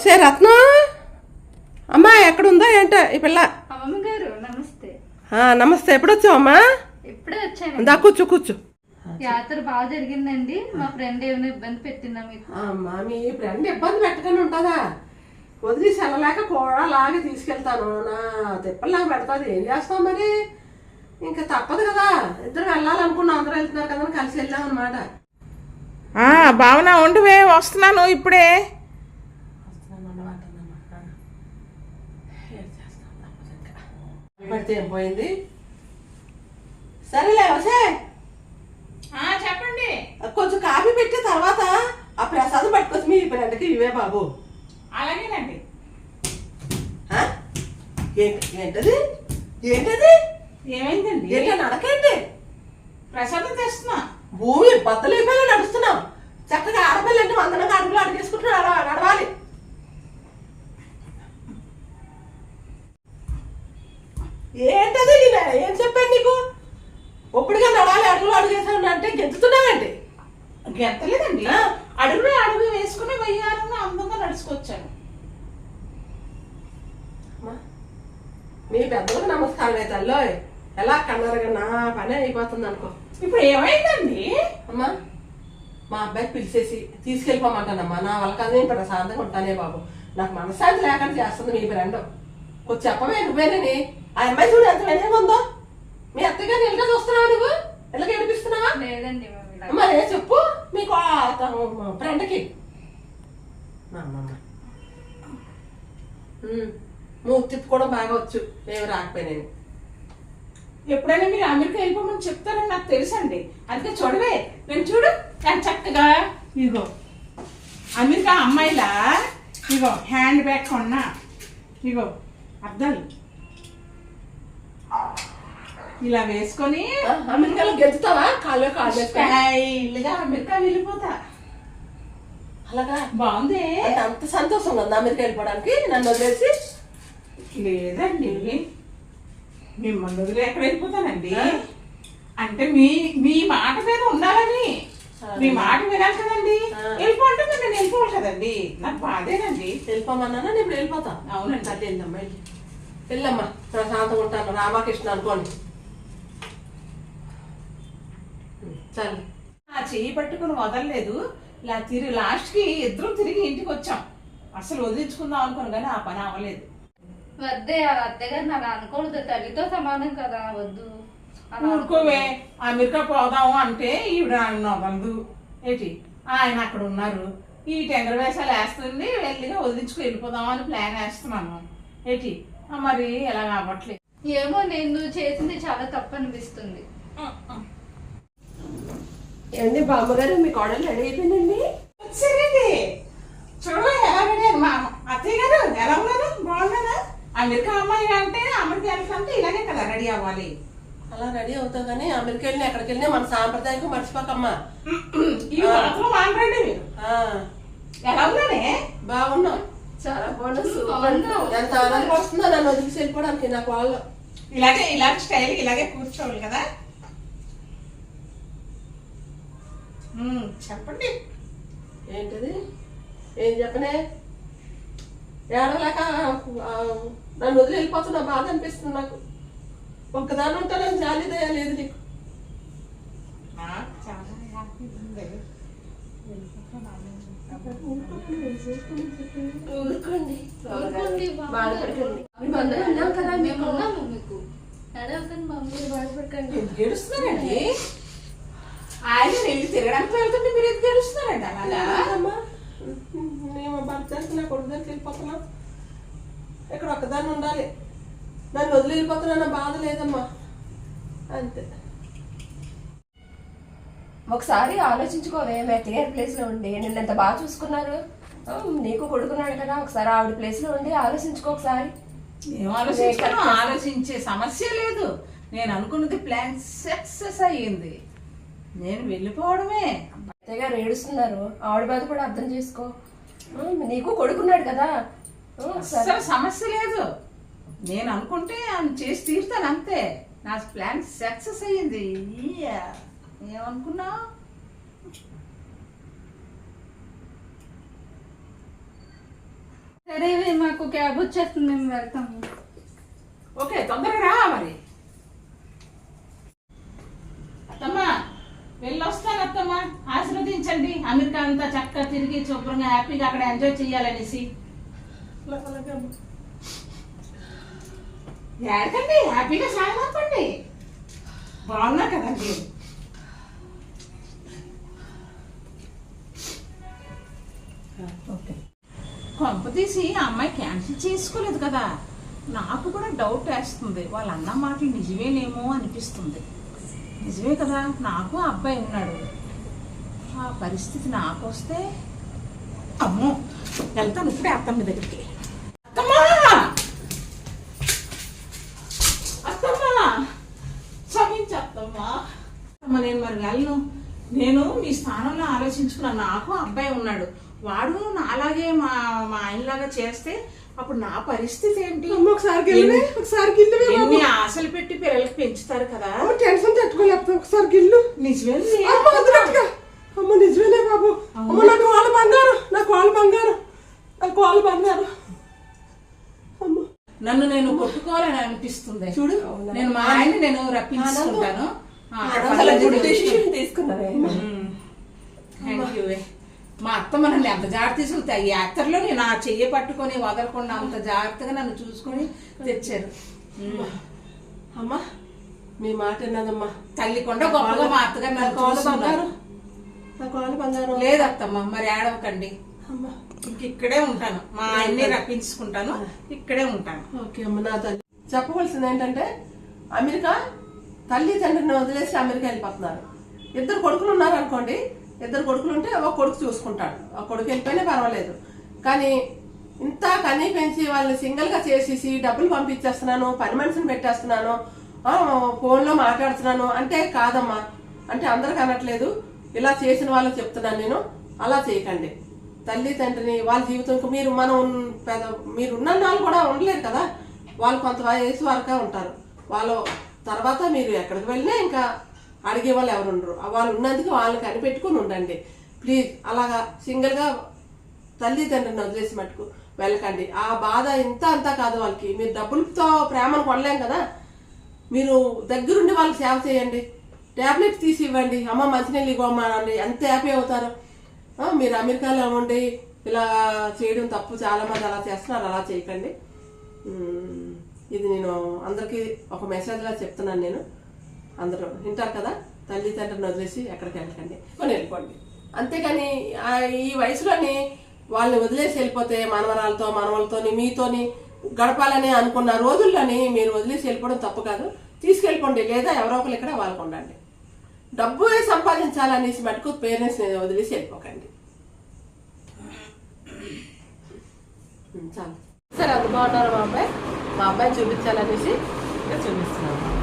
సే రత్నం. అమ్మా ఎక్కడుందా ఏంటో ఈ పిల్ల. అమ్మమ్మ గారు నమస్తే. ఆ, నమస్తే. ఎప్పుడు వచ్చావమ్మా ఇప్పుడే వచ్చాను దా కూర్చో కూర్చో. యాత్ర బాగా జరిగిందండి. మా ఫ్రెండ్ ఏమైనా ఇబ్బంది పెట్టిందా మీకు? అమ్మా మీ ఫ్రెండ్ ఇబ్బంది పెట్టగానే ఉంటుందా? వదిలేసి వెళ్ళలేక కూడా లాగా తీసుకెళ్తాను. నా తిప్పలాగా పెడతాది. ఏం చేస్తాం మరి? ఇంకా తప్పదు కదా. ఇద్దరు వెళ్ళాలనుకున్నా. అందరూ వెళ్తున్నారు కదా కలిసి వెళ్ళాం అనమాట ఆ, భావన ఉండవే వస్తున్నాను ఇప్పుడే. పడితే ఏం పోయింది? సరేలే ఆ, చెప్పండి. కొంచెం కాఫీ పెట్టి తర్వాత ఆ ప్రసాదం పట్టుకొచ్చి మీ ఫ్రెండ్కి ఇవే బాబు. అలాగేనండి. ఏంటది? ఏంటది? ఏమైందండి? ఏంటో నడకేంటి? ప్రసాదం తెస్తున్నా. భూమి బద్దలైపోయి నడుస్తున్నాం. చక్కగా ఆడపిల్ల అంటే వందనగా అడుగులు అడిగేసుకుంటూ నడవ- నడవాలి. ఏంటది నేను ఏం చెప్పాను నీకు? ఒప్పుడుగా నడాలి అడుగులు అడిగేసాను అంటే గెంతుతున్నానండి గెంతలేదండి. అడుగులో అడుగు వేసుకుని వయ్యారంగా అందంగా నడుచుకొచ్చాను. అమ్మా, మీ పెద్దలకు నమస్కారం అయితే అల్లో ఎలా కన్నారుగా నా పని అయిపోతుంది అనుకో. ఇప్పుడు ఏమైందండి? అమ్మా మా అబ్బాయి పిలిచేసి తీసుకెళ్ళిపోమంటానమ్మా. నా వల్ల కాదు నేను ప్రశాంతంగా ఉంటానే బాబు. నాకు మనశ్శాంతి లేకుండా చేస్తుంది మీ ఫ్రెండ్ కొంచెం చెప్పవే నువ్వేనని. ఆ అమ్మాయి చూడు ఎంత వినయం ఉందో? మీ అత్తగా నిలగా చూస్తున్నావా నువ్వు? ఇళ్ళకి ఏడిపిస్తున్నావా? లేదండి మేము మరి ఏ చెప్పు. మీకు ఫ్రెండ్కి. నువ్వు తిప్పుకోవడం బాగా వచ్చు. ఏమి రాకపోయినాను ఎప్పుడైనా మీరు అమెరికా వెళ్ళిపోమని చెప్తారని నాకు తెలుసండి. అందుకే చూడవే. నేను చూడు నేను చక్కగా. ఇగో అమెరికా అమ్మాయిలా. ఇగో హ్యాండ్ బ్యాగ్ కొన్నా. ఇగో అద్దాలు. ఇలా వేసుకొని అమెరికాలో గెలుస్తావా కాళ్ళు కాళ్ళు వేసుకొని? స్టైల్గా అమెరికా వెళ్ళిపోతా. అలాగా? బాగుంది. అంత సంతోషంగా ఉంది అమెరికా వెళ్ళిపోవడానికి నన్ను వదిలేసి? లేదండి. మిమ్మల్ని వదిలి ఎక్కడ వెళ్ళిపోతానండి? అంటే మీ మీ మాట మీద ఉండాలని. మీ మాట వినాలి కదండి. వెళ్ళిపోతే మీరు నేను వెళ్ళిపోవాలి కదండి. నాకు బాధేనండి. వెళ్ళిపోమన్నానా? నేను ఇప్పుడు వెళ్ళిపోతా. అవునండి. అది వెళ్ళమ్మా వెళ్ళి వెళ్ళమ్మా. ప్రశాంతంగా ఉంటాను. రామకృష్ణ అనుకోండి. చాలు ఆ చెయ్యి పట్టుకుని వదలలేదు. ఇలా తిరిగి లాస్ట్కి ఇద్దరం తిరిగి ఇంటికి వచ్చాం అసలు వదిలించుకుందాం అనుకోను కానీ ఆ పని అవ్వలేదు. వద్దే ఆ అత్తగారు నాకు అనకూడదు తల్లితో సమానం కదా వద్దు. ఊరుకోవే అమెరికా పోదాము అంటే ఈవిడ నవ్వదు ఏంటి? ఆయన అక్కడ ఉన్నారు. ఈ టెంగర వేషాలు వేస్తుంది వెళ్ళిగా వదిలించుకు వెళ్ళిపోదాం అని ప్లాన్ వేస్తున్నాను. ఏంటి? మరి ఎలా అవ్వట్లేదు ఏమో నేను చేసింది చాలా తప్పు అనిపిస్తుంది. ఏమండి బామ్మగారు మీ కోడలు రెడీ అయిపోయిందండి? సరేండి చూడలే ఎలా రెడీ మా అత్తయ్య గారు ఎలా ఉన్నారు? బాగున్నారా? అమెరికా అమ్మాయి అంటే అమెరికా వెళ్ళాలంటే ఇలాగే కదా రెడీ అవ్వాలి. అలా రెడీ అవుతావు కానీ అమెరికా వెళ్ళినా ఎక్కడికి వెళ్ళినా మన సాంప్రదాయం మర్చిపోకమ్మా. ఈ మాటలు మాట్లాడండి మీరు. ఆ, ఎలా ఉన్నానే బాగున్నాం. చాలా బాగున్నా. ఎంత ఆనందం వస్తుందో నన్ను వదిలేసి వెళ్ళిపోవడానికి నాకు వాళ్ళు ఇలాగే ఇలాగే స్టైల్ ఇలాగే కూర్చోవాలి కదా మ్మ్, చెప్పండి. ఏంటది? ఏం చెప్పనే ఏడలేక నన్ను వదిలి వెళ్ళిపోతున్నా బాధ అనిపిస్తుంది నాకు. ఒక్కదాని ఉంటానని జాలి దయ లేదు నీకు. నాకు ఊరుకోండి. ఊరుకోండి, బాధపడకండి. బాబు. మేము అందరం ఉన్నాం కదా మేము మీకు. ఉన్నాము మీకు అడగకండి మమ్మీ బాధపడకండి ఎందుకు ఏడుస్తున్నారండి ఆయన వెళ్ళి తిరగడానికి వెళ్తుంటే మీరు ఎందుకు ఏడుస్తున్నారండి అలాగా? అమ్మా మేము భర్తకి నా కొడుకు దగ్గరికి వెళ్ళిపోతున్నాం. ఇక్కడ ఒక్కదాన్ని ఉండాలి. నన్ను వదిలి వెళ్ళిపోతున్నా బాధ లేదమ్మా. అంతే. ఒకసారి ఆలోచించుకోవే మీ అత్తగారి ప్లేస్లో ఉండి. నిన్న ఎంత బాగా చూసుకున్నారు? నీకు కొడుకున్నాడు కదా. ఒకసారి ఆవిడ ప్లేస్లో ఉండి ఆలోచించుకో ఒకసారి. ఆలోచించే సమస్య లేదు. నేను అనుకున్నది ప్లాన్ సక్సెస్ అయ్యింది. నేను వెళ్ళిపోవడమే. అత్తయ్య గారు ఏడుస్తున్నారు. ఆవిడ బాధ కూడా అర్థం చేసుకో. నీకు కొడుకున్నాడు కదా. అస్సలు సమస్య లేదు. నేను అనుకుంటే ఆయన చేసి తీరుతాను అంతే. నా ప్లాన్ సక్సెస్ అయ్యింది. ఇయ్యా. ఏమనుకున్నా? సరే మాకు క్యాబ్ వచ్చేస్తుంది మేము వెళ్తాము. ఓకే తొందరగా రా మరి అత్తమ్మా వెళ్ళొస్తాను అత్తమ్మా ఆశీర్వదించండి అమెరికా అంతా చక్కగా తిరిగి శుభ్రంగా హ్యాపీగా అక్కడ ఎంజాయ్ చేయాలనేసి. ఏడకండి హ్యాపీగా సాగపండి బాగున్నా కదండి. ఓకే. కొంప తీసి అమ్మాయి క్యాన్సిల్ చేసుకోలేదు కదా. నాకు కూడా డౌట్ వేస్తుంది. వాళ్ళ అన్న మాటలు నిజమేనేమో అనిపిస్తుంది. నిజమే కదా నాకు ఆ అబ్బాయి ఉన్నాడు. ఆ పరిస్థితి నాకు వస్తే అమ్మో వెళ్తాను ఇప్పుడే అత్తమ్మ దగ్గరికి. అత్తమ్మా! అత్తమ్మా! అమ్మ నేను మరి వెళ్ళను. నేను మీ స్థానంలో ఆలోచించుకున్నా నాకు అబ్బాయి ఉన్నాడు. వాడు నాలాగే మా మా ఆయనలాగా చేస్తే అప్పుడు నా పరిస్థితి ఏంటి? ఒకసారి ఒకసారి ఎన్ని ఆశలు పెట్టి పిల్లలకి పెంచుతారు కదా? టెన్షన్ తట్టుకోలేకపోతే ఒకసారి గిల్లు. నిజమే అమ్మ నిజమేనే బాబు. అమ్మ నాకు వాళ్ళ బంగారం నాకు వాళ్ళ బంగారం నాకు వాళ్ళ బంగారం. అమ్మ. నన్ను నేను కొట్టుకోవాలని అనిపిస్తుంది. చూడు. నేను మా ఆయన్ని నేను రప్పించుకుంటాను. మా అత్త మనల్ని ఎంత జాగ్రత్త తీసుకుంటాయి ఈ యాత్రలో నేను ఆ చెయ్యి పట్టుకొని వదలకుండా అంత జాగ్రత్తగా నన్ను చూసుకొని తెచ్చారు. అమ్మ. మీ మాట విన్నదమ్మా తల్లి కొండ గొప్పగా మా అత్తగారు లేదత్తమ్మ మరి ఏడవకండి. ఇంక ఇక్కడే ఉంటాను. మా ఆయన్ని రప్పించుకుంటాను. ఇక్కడే ఉంటాను. ఓకే అమ్మ నా తల్లి. చెప్పవలసింది ఏంటంటే అమెరికా తల్లి తండ్రిని వదిలేసి అమెరికా వెళ్ళిపోతున్నారు. ఇద్దరు కొడుకులు ఉన్నారు అనుకోండి ఇద్దరు కొడుకులు ఉంటే ఒక కొడుకు చూసుకుంటాడు. ఒక కొడుకు వెళ్ళిపోయినా పర్వాలేదు. కానీ ఇంత కనీ పెంచి వాళ్ళని సింగిల్గా చేసేసి డబ్బులు పంపించేస్తున్నాను పని మనిషిని పెట్టేస్తున్నాను ఆ, ఫోన్లో మాట్లాడుతున్నాను అంటే కాదమ్మా. అంటే అందరికి అనట్లేదు. ఇలా చేసిన వాళ్ళకి చెప్తున్నాను నేను. అలా చేయకండి. తల్లి తండ్రిని వాళ్ళ జీవితంకి మీరు మనం పెద్ద మీరు ఉన్న వాళ్ళు కూడా ఉండలేరు కదా. వాళ్ళు కొంత వయసు వరకే ఉంటారు. వాళ్ళు తర్వాత మీరు ఎక్కడికి వెళ్ళినా ఇంకా అడిగే వాళ్ళు ఎవరు ఉండరు. వాళ్ళు ఉన్నందుకు వాళ్ళని కనిపెట్టుకుని ఉండండి. ప్లీజ్ అలాగా సింగిల్గా తల్లిదండ్రులను వదిలేసి మటుకు వెళ్ళకండి. ఆ బాధ ఇంత అంతా కాదు వాళ్ళకి. మీరు డబ్బులతో ప్రేమను కొనలేం కదా. మీరు దగ్గరుండి వాళ్ళకి సేవ చేయండి. ట్యాబ్లెట్ తీసి ఇవ్వండి అమ్మ మంచినీళ్ళు ఇవ్వమ్మా అనండి ఎంత హ్యాపీ అవుతారు? మీరు అమెరికాలో ఉండి ఇలా చేయడం తప్పు. చాలా మంది అలా చేస్తున్నారు. అలా చేయకండి. ఇది నేను అందరికీ ఒక మెసేజ్లా చెప్తున్నాను నేను. అందరూ వింటారు కదా? తల్లి తండ్రిని వదిలేసి ఎక్కడికి వెళ్ళకండి. కొని వెళ్ళిపోండి. అంతేగాని ఆ ఈ వయసులోని వాళ్ళని వదిలేసి వెళ్ళిపోతే మనవరాలతో మనవలతోని మీతోని గడపాలని అనుకున్న రోజుల్లోని మీరు వదిలేసి వెళ్ళిపోవడం తప్పు కాదు. తీసుకెళ్ళిపోండి. లేదా ఎవరో ఒకరు ఇక్కడ వాళ్ళకు ఉండండి. డబ్బు సంపాదించాలనేసి మటుకు పేరెంట్స్ని వదిలేసి వెళ్ళిపోకండి. చాలు సరే అది బాగున్నారు మా అబ్బాయి? మా అబ్బాయి చూపించాలనేసి చూపిస్తున్నాను.